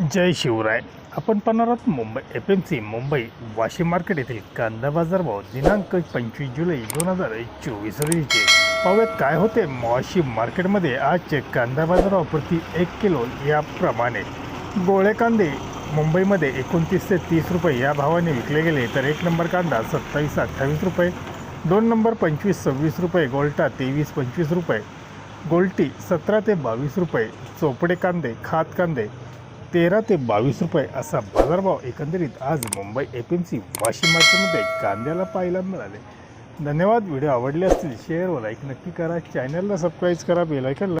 जय शिवराय. आपण पाहणार आहोत Mumbai F M C Mumbai Washim market येथील कांदा बाजार भाव दिनांक पंचवीस जुलै दोन हजार चोवीस रोजीचे पाहूयात काय होते वाशिम मार्केटमध्ये. आजचे कांदा बाजारभाव प्रति एक किलो याप्रमाणे. गोळे कांदे मुंबईमध्ये एकोणतीस ते तीस रुपये या भावाने विकले गेले तर एक नंबर कांदा सत्तावीस अठ्ठावीस रुपये दोन नंबर पंचवीस सव्वीस रुपये गोल्टा तेवीस पंचवीस रुपये गोल्टी सतरा ते बावीस रुपये चोपडे कांदे खात कांदे तेरा ते बावीस रुपये असा बाजारभाव एकंदरीत आज Mumbai F M C Washim मार्केटमध्ये कांद्याला पाहायला मिळाले. धन्यवाद. व्हिडिओ आवडले असतील शेअर व लाईक नक्की करा. चॅनलला सबस्क्राईब करा बेलायकन